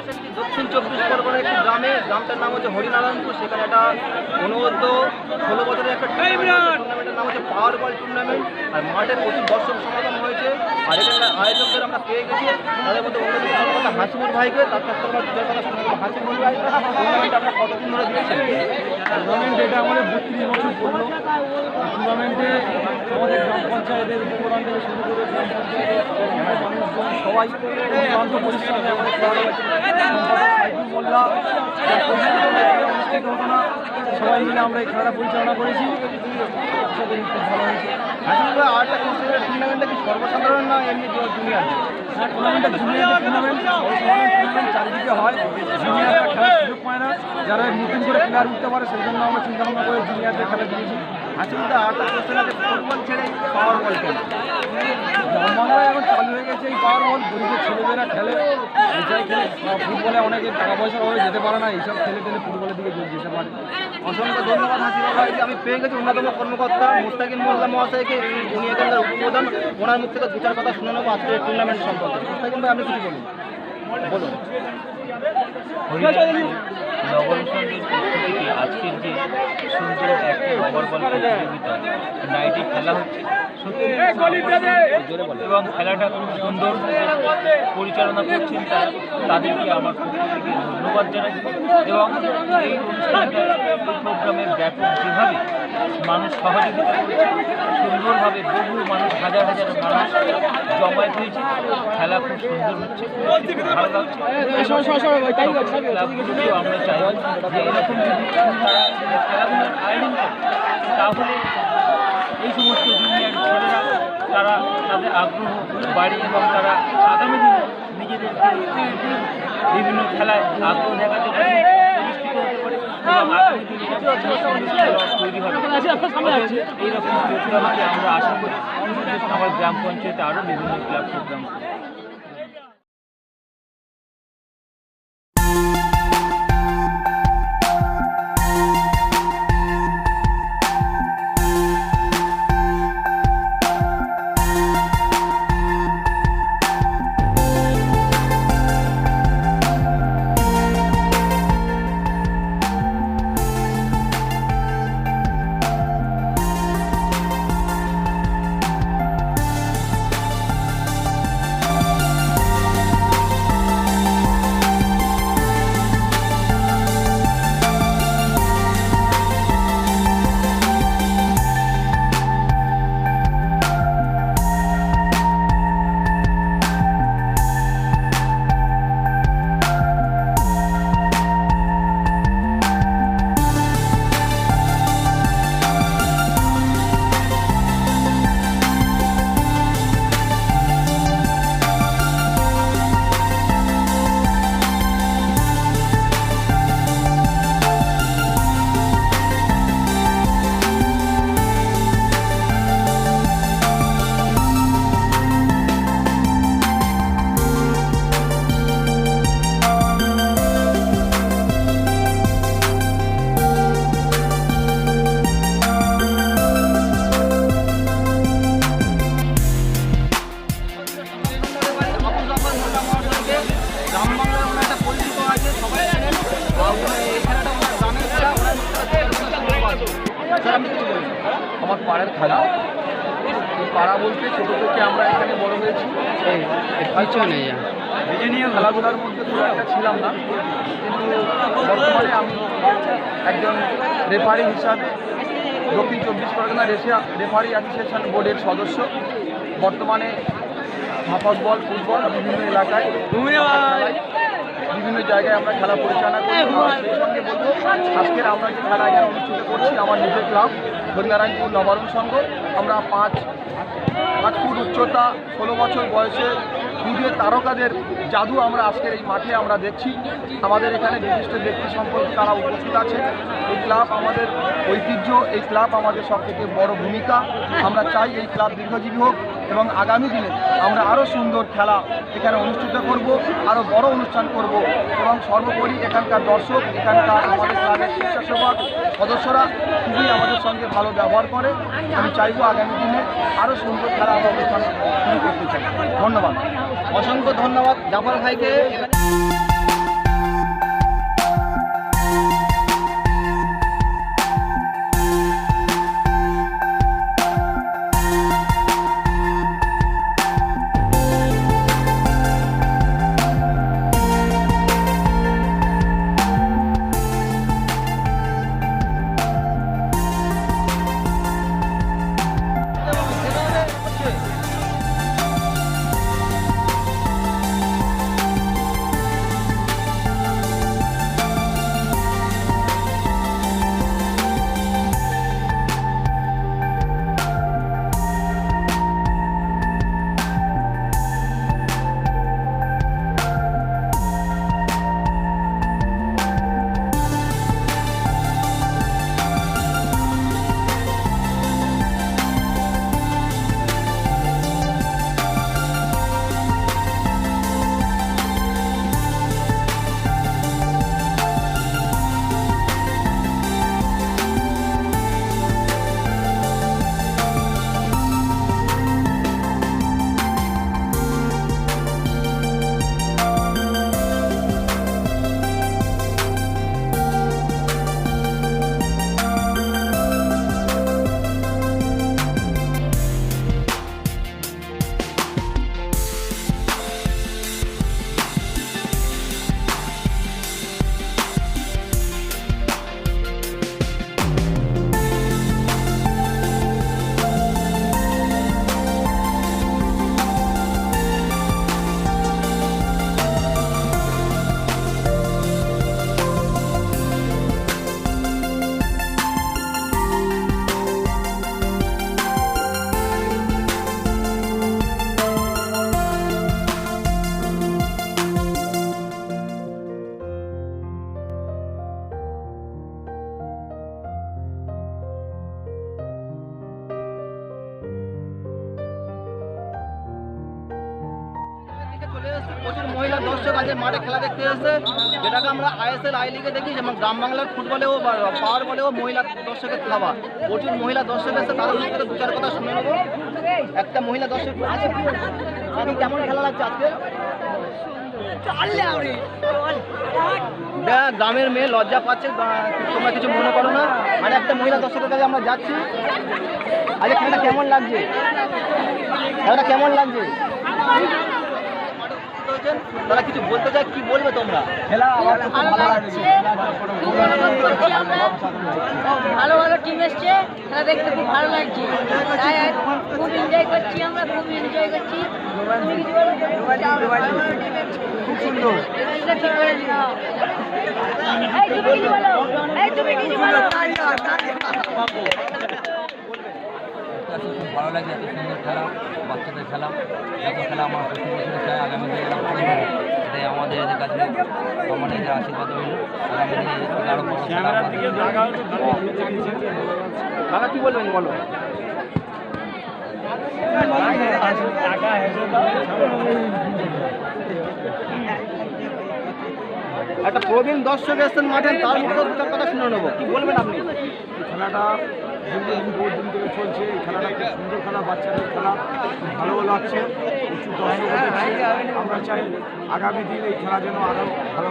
এসেছি দক্ষিণ চব্বিশ পরগনার একটি গ্রামে গ্রামটার নাম হচ্ছে হরিনারায়ণপুর। সেখানে একটা অনবদ্য ষোলো বছরের একটা টুর্নামেন্টের নাম হচ্ছে পাওয়ার বল টুর্নামেন্ট আর মাঠের প্রচুর দর্শক সমাগম হয়েছে। আর এখানে আয়োজকদের আমরা পেয়ে গেছি। তাদের মধ্যে অন্যতম হাসিমুর ভাইকে। তার সাথে আমরা। হাসিমুর ভাই টুর্নামেন্ট আমরা কতদিন ধরে দিয়েছেন টুর্নামেন্ট এটা আমাদের বত্রিশ বছর পড়ল টুর্নামেন্টে আমাদের গ্রাম পঞ্চায়েতের উপপ্রধান থেকে শুরু করে গ্রাম মানুষজন, সবাই না সবাই মিলে আমরা এই খেলাটা পরিচালনা করেছি। আশা করি ভালো হয়েছে। টুর্নামেন্টটা কি সর্বসাধারণ না এমনি জুনিয়ার টুর্নামেন্টটা জুনিয়ার টুর্নামেন্ট টুর্নামেন্ট চারিদিকে হয়। জুনিয়ররা খেলার সুযোগ পায় না। যারা নতুন করে প্লেয়ার উঠতে পারে সেই জন্য আমরা চিন্তা ভাবনা করে জুনিয়ারদের খেলা দিয়েছি। ভাই আরেকটা কোশ্চেন আছে ফুটবল ছেড়ে পাওয়ার বল খেলে। এখন চালু হয়ে গেছে এই পাওয়ার বল গরিবের ছেলেমেয়েরা খেলে। ফুটবলে অনেকে টাকা পয়সার অভাবে যেতে পারে না, এইসব খেলে খেলে ফুটবলের দিকে যোগ যেতে পারে। অসংখ্য ধন্যবাদ হাসিমুর ভাই যে আমি পেয়ে গেছি অন্যতম কর্মকর্তা মুস্তাকিম মোল্লা মহাশয়কে। উনি এখানকার উপপ্রধান। ওনার মুখ থেকে দু চার কথা শুনে নেব আজকের টুর্নামেন্ট সম্পর্কে। মুস্তাকিম ভাই, আপনি কিছু বলুন। বলুন। আজকের যে সুন্দর একটি নগর বল প্রতিযোগিতা, নাইটে খেলা হচ্ছে। এবং খেলাটা খুব সুন্দর পরিচালনা করছেন তাদেরকে আমার থেকে ধন্যবাদ জানাই। এবং এই প্রোগ্রামের ব্যাপক যেভাবে মানুষ সহযোগিতা সুন্দরভাবে বহু মানুষ, হাজার হাজার মানুষ জমায়েত হয়েছে। খেলা খুব সুন্দর হচ্ছে খুব ভালো লাগছে। আমরা চাই যে এরকম যদি খেলাধুলার আয়োজন করে, তাহলে এই সমস্ত জুনিয়র ছেলেরা তারা তাদের আগ্রহ বাড়ি এবং তারা আগামী দিনে নিজেদের বিভিন্ন খেলায় আগ্রহ দেখাতে পারে এইরকম আমরা আশা করি আমার গ্রাম পঞ্চায়েতে আরও বিভিন্ন ক্লাব প্রোগ্রাম পাড়া বলতে ছোটো থেকে আমরা এখানে বড় হয়েছি। পিছনে নিজে নিয়ে খেলাধুলার মধ্যে খুব একটা ছিলাম না। কিন্তু বর্তমানে আমি একজন রেফারি হিসাবে দক্ষিণ চব্বিশ পরগনা রেশিয়া রেফারি অ্যাসোসিয়েশন বোর্ডের সদস্য। বর্তমানে মাপাস বল ফুটবল বিভিন্ন এলাকায় বিভিন্ন জায়গায় আমরা খেলা পরিচালনা করি। সেই সঙ্গে বলব আজকের আমরা যে খেলা এখানে অনুষ্ঠিত করছি আমার নিজের ক্লাব হরিনারায়ণপুর নবারণ সংঘ। আমরা পাঁচ পাঁচ ফুট উচ্চতা, ষোলো বছর বয়সে পুজোর তারকাদের জাদু আমরা আজকের এই মাঠে আমরা দেখছি। আমাদের এখানে বিশিষ্ট ব্যক্তি সম্পর্কে তারা উপস্থিত আছে এই ক্লাব আমাদের ঐতিহ্য, এই ক্লাব আমাদের সব থেকে বড় ভূমিকা। আমরা চাই এই ক্লাব দীর্ঘজীবী হোক এবং আগামী দিনে আমরা আরও সুন্দর খেলা এখানে অনুষ্ঠিত করব আরও বড় অনুষ্ঠান করব এবং সর্বোপরি এখানকার দর্শক, এখানকার আমাদের ক্লাবের স্বেচ্ছাসেবক সদস্যরা খুবই আমাদের সঙ্গে ভালো ব্যবহার করে। আমি চাইব আগামী দিনে আরও সুন্দর খেলা আমরা অনুষ্ঠান শুরু করতে চাই ধন্যবাদ। অসংখ্য ধন্যবাদ জাফর ভাইকে। যে মাঠে খেলা দেখতে এসেছে। যেটাকে আমরা আইএসএল আই লিগে দেখি, যেমন গ্রাম বাংলার ফুটবলেও বা পাওয়ার বলেও মহিলা দর্শকের খাওয়া প্রচুর মহিলা দর্শক এসেছে তাদের মুখ থেকে দু চার কথা শুনে নেব। একটা মহিলা দর্শক আছে। কেমন খেলা লাগছে আজকে? গ্রামের মেয়ে লজ্জা পাচ্ছে তোমরা কিছু মনে করো না। আর একটা মহিলা দর্শকের কাছে আমরা যাচ্ছি। আরে খেলাটা কেমন লাগছে? খেলাটা কেমন লাগছে? তারা কিছু বলতে চায় কি বলবে তোমরা? খেলা ভালো ভালো ভালো টিম এসছে। খেলা দেখতে খুব ভালো লাগছে। তাই খুব এনজয় করছি আমরা খুব এনজয় করছি। খুব সুন্দর। তুমি কিছু বলো? কিছু খুব ভালো লাগে এত সুন্দর খেলা বাচ্চাদের খেলা এত খেলা আমার প্রতি বছরে চাই আগামী দিনে এরকম হবে। এটাই আমাদের এদের কাছে আমাদের এদের আশীর্বাদ রইল আগামী দিনে এর থেকে আরও বড় কাকা কি বলবেন বলো একটা প্রবীণ দর্শক এসছেন মাঠে তার মুখে তার কথা শুনে নেব। কি বলবেন আপনি? খেলাটা দীর্ঘদিন দিন থেকে চলছে। এই খেলাটা খুব সুন্দর খেলা বাচ্চাদের খেলা। খুব ভালো লাগছে। প্রচুর দর্শক আমরা চাই আগামী দিন এই খেলা যেন আরও ভালো